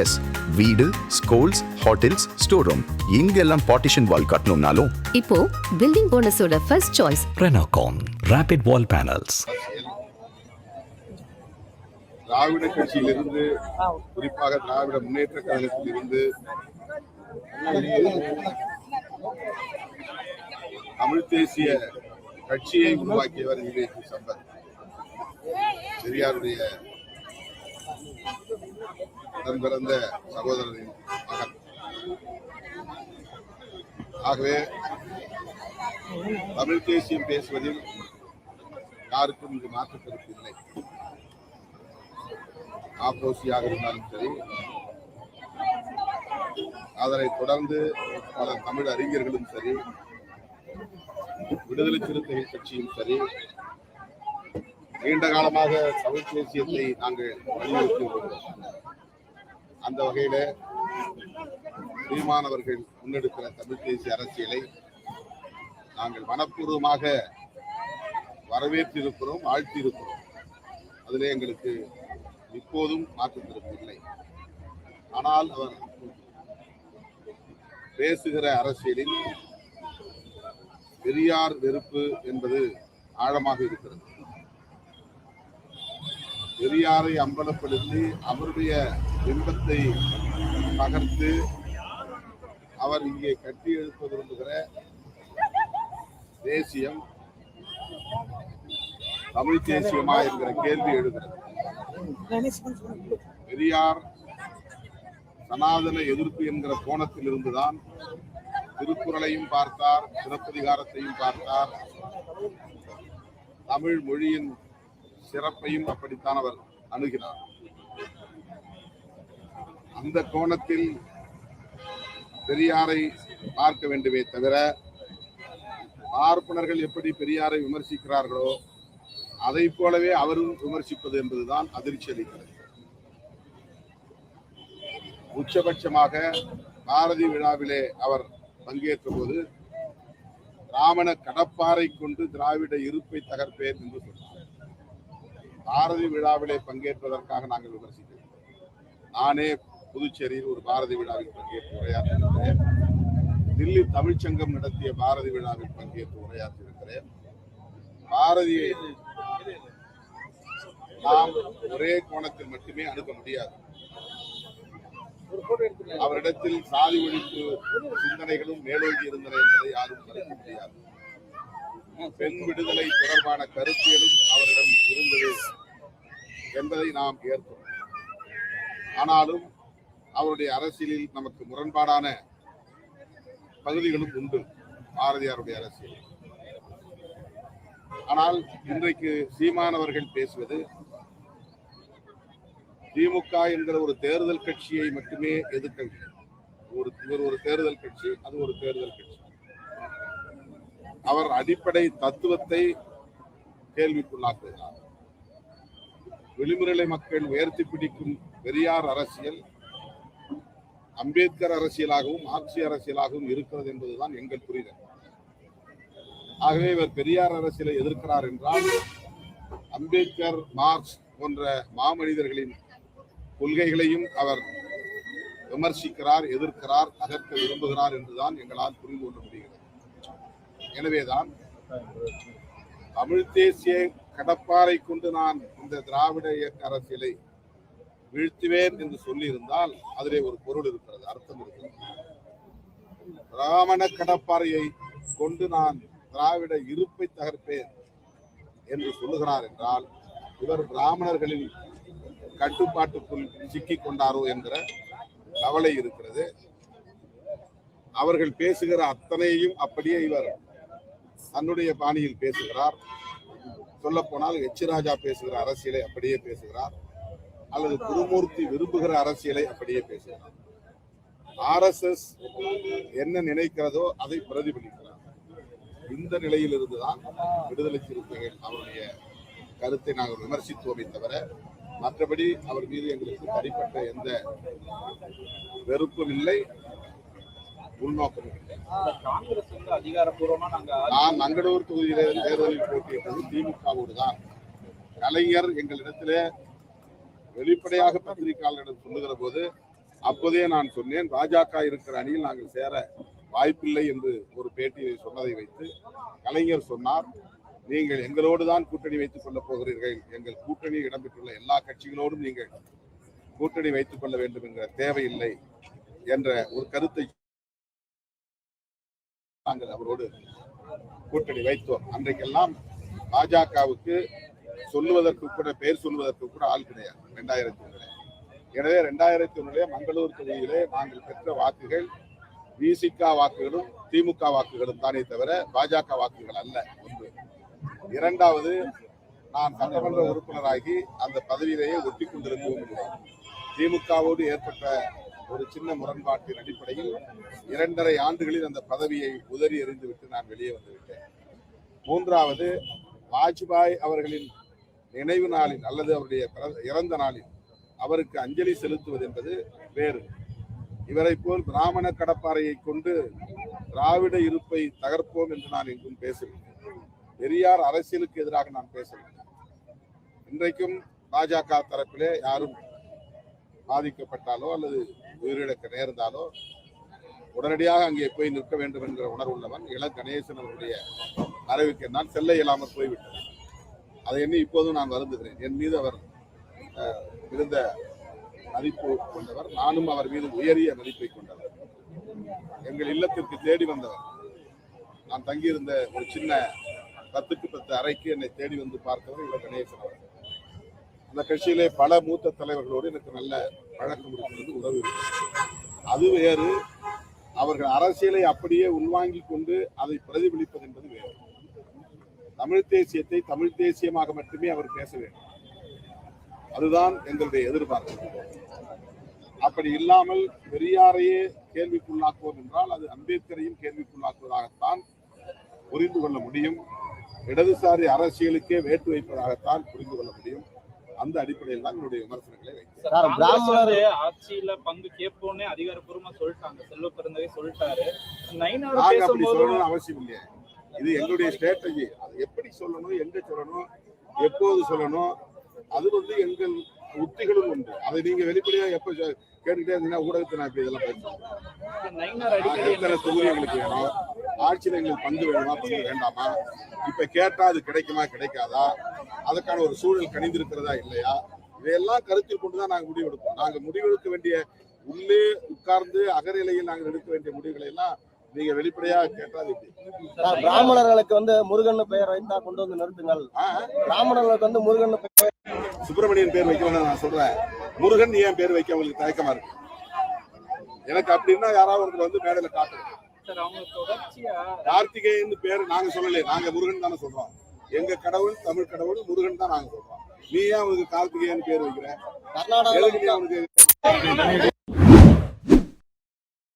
S வீடு schools hotels store room இங்கெல்லாம் partition wall கட்டணும்னாலும். இப்போ building போனஸோட first choice Renocon Rapid Wall Panels. திராவிட கட்சியிலிருந்து குறிப்பாக திராவிட முன்னேற்ற கழகத்தில் இருந்து தமிழ் தேசிய கட்சியை உருவாக்கியவர் விவேக் சம்பத். பெரியாருடைய தன் பிறந்த சகோதரரின் மகன். ஆகவே தமிழ் தேசியம் பேசுவதில் யாருக்கும் இங்கு மாற்று இல்லை. ஆப்ரோசியாக இருந்தாலும் சரி அதனை தொடர்ந்து பல தமிழ் அறிஞர்களும் சரி விடுதலை சிறுத்தைகள் கட்சியும் சரி நீண்ட காலமாக தமிழ் தேசியத்தை நாங்கள் வலியுறுத்தி வருகிறோம். அந்த வகையில சீமானவர்கள் முன்னெடுக்கிற தமிழ் தேசிய அரசியலை நாங்கள் மனப்பூர்வமாக வரவேற்றிருக்கிறோம் ஆழ்த்தியிருக்கிறோம். அதிலே எங்களுக்கு இப்போதும் மாற்று இல்லை. ஆனால் அவர் பேசுகிற அரசியலில் பெரியார் வெறுப்பு என்பது ஆழமாக இருக்கிறது. பெரியாரை அம்பலப்படுத்தி அவருடைய பிம்பத்தை பகர்ந்து அவர் இங்கே கட்டி எழுப்ப விரும்புகிற தேசியம் தமிழ் தேசியமா என்கிற கேள்வி எழுகிறது. பெரியார் சனாதன எதிர்ப்பு என்கிற கோணத்தில் இருந்துதான் திருக்குறளையும் பார்த்தார் சிறப்பதிகாரத்தையும் பார்த்தார். தமிழ் மொழியின் சிறப்பையும் அப்படித்தான் அவர் அணுகினார். அந்த கோணத்தில் பெரியாரை பார்க்க வேண்டுமே தவிர பார்ப்பனர்கள் எப்படி பெரியாரை விமர்சிக்கிறார்களோ அதை போலவே அவரும் விமர்சிப்பது என்பதுதான் அதிர்ச்சி அளிக்கிறது. உச்சபட்சமாக பாரதி விழாவிலே அவர் பங்கேற்ற போது ராமண கடப்பாறை கொண்டு திராவிட இருப்பை தகர்ப்பேன் என்று சொன்னார். பாரதி விழாவிலே பங்கேற்பதற்காக நாங்கள் விமர்சிக்கிறோம். நானே புதுச்சேரியில் ஒரு பாரதி விழாவில் பங்கேற்று உரையாற்றியிருக்கிறேன். தில்லி தமிழ்ச்சங்கம் நடத்திய பாரதி விழாவில் பங்கேற்று உரையாற்றியிருக்கிறேன். பாரதியை நாம் ஒரே கோணத்தில் மட்டுமே அணுக முடியாது. அவரிடத்தில் சாதி ஒழிப்பு சிந்தனைகளும் மேலோங்கி இருந்தன என்பதை யாரும் மறுக்க முடியாது. பெண் விடுதலை தொடர்பான கருத்தியலும் அவரிடம் இருந்தது என்பதை நாம் ஏற்போம் ஆனாலும் அவருடைய அரசியலில் நமக்கு முரண்பாடான பகுதிகளும் உண்டு. பாரதியாருடைய அரசியல். ஆனால் இன்றைக்கு சீமானவர்கள் பேசுவது திமுக என்கிற ஒரு தேர்தல் கட்சியை மட்டுமே எதிர்க்கவில்லை ஒரு இவர் ஒரு தேர்தல் கட்சி அது ஒரு தேர்தல் கட்சி. அவர் அடிப்படை தத்துவத்தை கேள்விக்குள்ளாக்குகிறார். விளிம்புநிலை மக்கள் உயர்த்தி பிடிக்கும் பெரியார் அரசியல் அம்பேத்கர் அரசியலாகவும் மார்க்சிய அரசியலாகவும் இருக்கிறது என்பதுதான் எங்கள் புரிதல். ஆகவே இவர் பெரியார் அரசியலை எதிர்க்கிறார் என்றால் அம்பேத்கர் மார்க்ஸ் போன்ற மாமனிதர்களின் கொள்கைகளையும் அவர் விமர்சிக்கிறார் எதிர்க்கிறார் அதற்கு விரும்புகிறார் என்றுதான் எங்களால் புரிந்து கொள்ள முடிகிறது. எனவேதான் தமிழ் தேசிய கடப்பாறை கொண்டு நான் இந்த திராவிட இயக்க அரசியலை வீழ்த்துவேன் என்று சொல்லியிருந்தால் அதிலே ஒரு பொருள் இருக்கிறது அர்த்தம் இருக்கிறது. பிராமண கடப்பாறையை கொண்டு நான் திராவிட இருப்பை தகர்ப்பேன் என்று சொல்லுகிறார் என்றால் இவர் பிராமணர்களின் கட்டுப்பாட்டுக்குள் சிக்கிக் கொண்டாரோ என்கிற கவலை இருக்கிறது. அவர்கள் பேசுகிற அத்தனையும் அப்படியே இவர் தன்னுடைய பாணியில் பேசுகிறார். சொல்ல போனால் எச் ராஜா பேசுகிற அரசியலை அப்படியே பேசுகிறார். அல்லது குருமூர்த்தி விரும்புகிற அரசியலை அப்படியே பேசுகிறார். ஆர்எஸ்எஸ் என்ன நினைக்கிறதோ அதை பிரதிபலிக்கிறார். இந்த நிலையில் இருந்துதான் விடுதலை சிறுத்தைகள் அவருடைய கருத்தை நாங்கள் விமர்சித்தோமே தவிர மற்றபடி அவர் மீது எங்களுக்கு தனிப்பட்ட எந்த வெறுப்பும் இல்லை உள்நோக்கமும் இல்லை. நான் மங்களூர் தொகுதியில் தேர்தலில் போட்டியிட்டது திமுகவோடு தான். கலைஞர் எங்களிடத்திலே வெளிப்படையாக பத்திரிகையாளர்களிடம் சொல்லுகிற போது அப்போதே நான் சொன்னேன் பாஜக இருக்கிற அணியில் நாங்கள் சேர வாய்ப்பில்லை என்று ஒரு பேட்டியை சொன்னதை வைத்து கலைஞர் சொன்னார் நீங்கள் எங்களோடு தான் கூட்டணி வைத்துக் கொள்ளப் போகிறீர்கள். எங்கள் கூட்டணியில் இடம்பெற்றுள்ள எல்லா கட்சிகளோடும் நீங்கள் கூட்டணி வைத்துக் கொள்ள வேண்டும் என்கிற தேவையில்லை என்ற ஒரு கருத்தை நாங்கள் அவரோடு கூட்டணி வைத்தோம். அன்றைக்கெல்லாம் பாஜகவுக்கு சொல்லுவதற்கு கூட பெயர் சொல்லுவதற்கு கூட ஆள் கிடையாது. ரெண்டாயிரத்தி ஒன்றிலே எனவே ரெண்டாயிரத்தி ஒன்றிலே மங்களூர் தொகுதியிலே நாங்கள் பெற்ற வாக்குகள் விசிக வாக்குகளும் திமுக வாக்குகளும் தானே தவிர பாஜக வாக்குகள் அல்ல ஒன்று. இரண்டாவது நான் சட்டமன்ற உறுப்பினராகி அந்த பதவியிலேயே ஒட்டி கொண்டிருக்கவும் இல்லை. திமுகவோடு ஏற்பட்ட ஒரு சின்ன முரண்பாட்டின் அடிப்படையில் இரண்டரை ஆண்டுகளில் அந்த பதவியை உதறி எறிந்துவிட்டு நான் வெளியே வந்துவிட்டேன். மூன்றாவது வாஜ்பாய் அவர்களின் நினைவு நாளில் அல்லது அவருடைய பிற- இறந்த நாளில் அவருக்கு அஞ்சலி செலுத்துவது என்பது வேறு. இவரை போல் பிராமண கடப்பாறையை கொண்டு திராவிட இருப்பை தகர்ப்போம் என்று நான் எங்கும் பேசவில்லை. பெரியார் அரசியலுக்கு எதிராக நான் பேசவில்லை. இன்றைக்கும் பாஜக தரப்பிலே யாரும் பாதிக்கப்பட்டாலோ அல்லது உயிரிழக்க நேர்ந்தாலோ உடனடியாக அங்கே போய் நிற்க வேண்டும் என்கிற உணர்வுள்ளவன் இள கணேசன் அவருடைய மறைவுக்கு நான் செல்ல இயலாமல் போய்விட்டது. அதை எண்ணி இப்போதும் நான் வருந்துகிறேன். என் மீது அவர் இருந்த மதிப்பு கொண்டவர் நானும் அவர் மீது உயரிய மதிப்பை கொண்டவர். எங்கள் இல்லத்திற்கு தேடி வந்தவர். நான் தங்கியிருந்த ஒரு சின்ன பத்துக்கு பத்து அறைக்கு என்னை தேடி வந்து பார்த்தவர் இவர் கணேசன் அவர். அந்த கட்சியிலே பல மூத்த தலைவர்களோடு எனக்கு நல்ல பழக்கம் இருக்கிறது உறவு அது வேறு அவர்கள் அரசியலை அப்படியே உள்வாங்கிக் கொண்டு அதை பிரதிபலிப்பது என்பது வேறு. தமிழ் தேசியத்தை தமிழ் தேசியமாக மட்டுமே அவர் பேச வேண்டும். அதுதான் எங்களுடைய எதிர்பார்ப்பு. அப்படி இல்லாமல் பெரியாரையே கேள்விக்குள்ளாக்குவோம் என்றால் அது அம்பேத்கரையும் கேள்விக்குள்ளாக்குவதாகத்தான் புரிந்து கொள்ள முடியும். இடதுசாரி அரசியலுக்கே வேட்டு வைப்பதாகத்தான் புரிந்து கொள்ள முடியும். அந்த அடிப்படையில் தான் என்னுடைய விமர்சனங்களை வைக்கிறேன். பிராமணர் ஆட்சியில பங்கு கேட்போம்னே அதிகாரப்பூர்வமா சொல்லிட்டாங்க. செல்வ பிறந்தவே சொல்லிட்டாரு. அவசியம் இல்லையே. இது எங்களுடைய ஸ்ட்ராட்டஜி அது எப்படி சொல்லணும் எங்க சொல்லணும் எப்போது சொல்லணும் அது வந்து எங்கள் உத்திகளும் உண்டு. அதை நீங்க வெளிப்படையா எப்ப கேட்டுட்டே இருந்தீங்கன்னா ஊடகத்தை நான் இப்ப இதெல்லாம் பேசுறேன். எத்தனை தொகுதி எங்களுக்கு வேணும். ஆட்சியில் எங்களுக்கு பங்கு வேணுமா பங்கு வேண்டாமா? இப்ப கேட்டா அது கிடைக்குமா கிடைக்காதா? அதுக்கான ஒரு சூழல் கணிந்திருக்கிறதா இல்லையா? இதையெல்லாம் கருத்தில் கொண்டுதான் நாங்க முடிவெடுப்போம். நாங்க முடிவெடுக்க வேண்டிய உள்ளே உட்கார்ந்து அகநிலையில் நாங்கள் எடுக்க வேண்டிய முடிவுகளை எல்லாம் நீங்க வெளிப்படையா கேட்டா அது எப்படி பிராமணர்களுக்கு வந்து முருகன் பெயர் வைத்தா கொண்டு வந்து நிறுத்துங்கள். பிராமணர்களுக்கு வந்து முருகன் பெயர் சுப்பிரமணியன் பேர் வைக்கணும்னு நான் சொல்றேன். முருகன் ஏன் பேர் வைக்க உங்களுக்கு தயக்கமா இருக்கு? எனக்கு அப்படின்னா யாராவது ஒருத்தர் வந்து மேடையில தொடர்ச்சியா கார்த்திகேயன் பேர் நாங்க சொல்லலையே நாங்க முருகன் தானே சொல்றோம். எங்க கடவுள் தமிழ் கடவுள் முருகன் தான் நாங்க சொல்றோம். நீ ஏன் அவனுக்கு கார்த்திகேயன் பேர் வைக்கிற? நீ அவனுக்கு